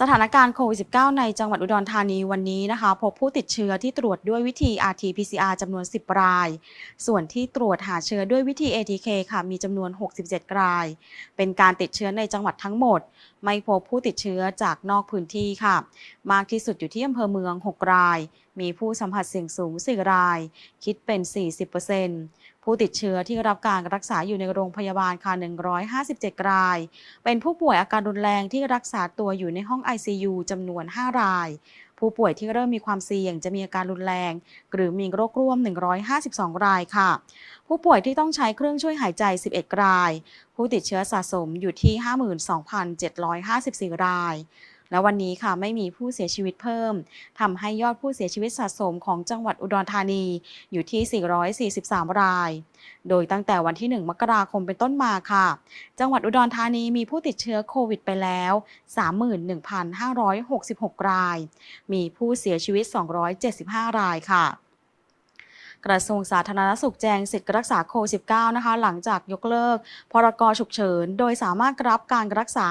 สถานการณ์โควิด -19 ในจังหวัดอุดรธานีวันนี้นะคะ พบผู้ติดเชื้อที่ตรวจด้วยวิธี RT-PCR จำนวน 10 ราย ส่วนที่ตรวจหาเชื้อด้วยวิธี ATK ค่ะ มีจำนวน 67 ราย เป็นการติดเชื้อในจังหวัดทั้งหมด ไม่พบผู้ติดเชื้อจากนอกพื้นที่ค่ะ มากที่สุดอยู่ที่อำเภอเมือง 6 ราย มีผู้สัมผัสเสี่ยงสูง 4 ราย คิดเป็น 40% ผู้ติดเชื้อที่รับการรักษาอยู่ในโรงพยาบาลค่ะ 157 ราย เป็นผู้ป่วยอาการรุนแรงที่รักษาตัวอยู่ในห้อง ICU จำนวน 5 ราย ผู้ป่วยที่เริ่มมีความเสี่ยงจะมีอาการรุนแรง หรือมีโรคร่วม 152 รายค่ะ ผู้ป่วยที่ต้องใช้เครื่องช่วยหายใจ 11 ราย ผู้ติดเชื้อสะสมอยู่ที่ 52,754 ราย และวันนี้ค่ะไม่มีผู้เสียชีวิตเพิ่มทำให้ยอดผู้เสียชีวิตสะสมของจังหวัดอุดรธานีอยู่ที่ 443 ราย โดยตั้งแต่วันที่ 1 มกราคมเป็นต้นมาค่ะ จังหวัดอุดรธานีมีผู้ติดเชื้อโควิดไปแล้ว 31,566 ราย มีผู้เสียชีวิต 275 รายค่ะ กระทรวงสาธารณสุขแจ้งสิทธิรักษาโควิด -19 นะคะ หลังจากยกเลิก พรกฉุกเฉิน โดยสามารถรับการรักษา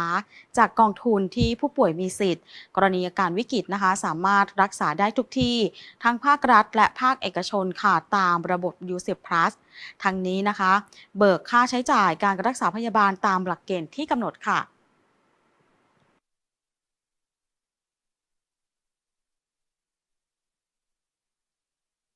จากกองทุนที่ผู้ป่วยมีสิทธิ์ กรณีอาการวิกฤตนะคะ สามารถรักษาได้ทุกที่ ทั้งภาครัฐ และภาคเอกชนค่ะตามระบบ u c Plus ทั้งนี้นะคะ เบิกค่าใช้จ่ายการรักษาพยาบาลตามหลักเกณฑ์ที่กำหนดค่ะ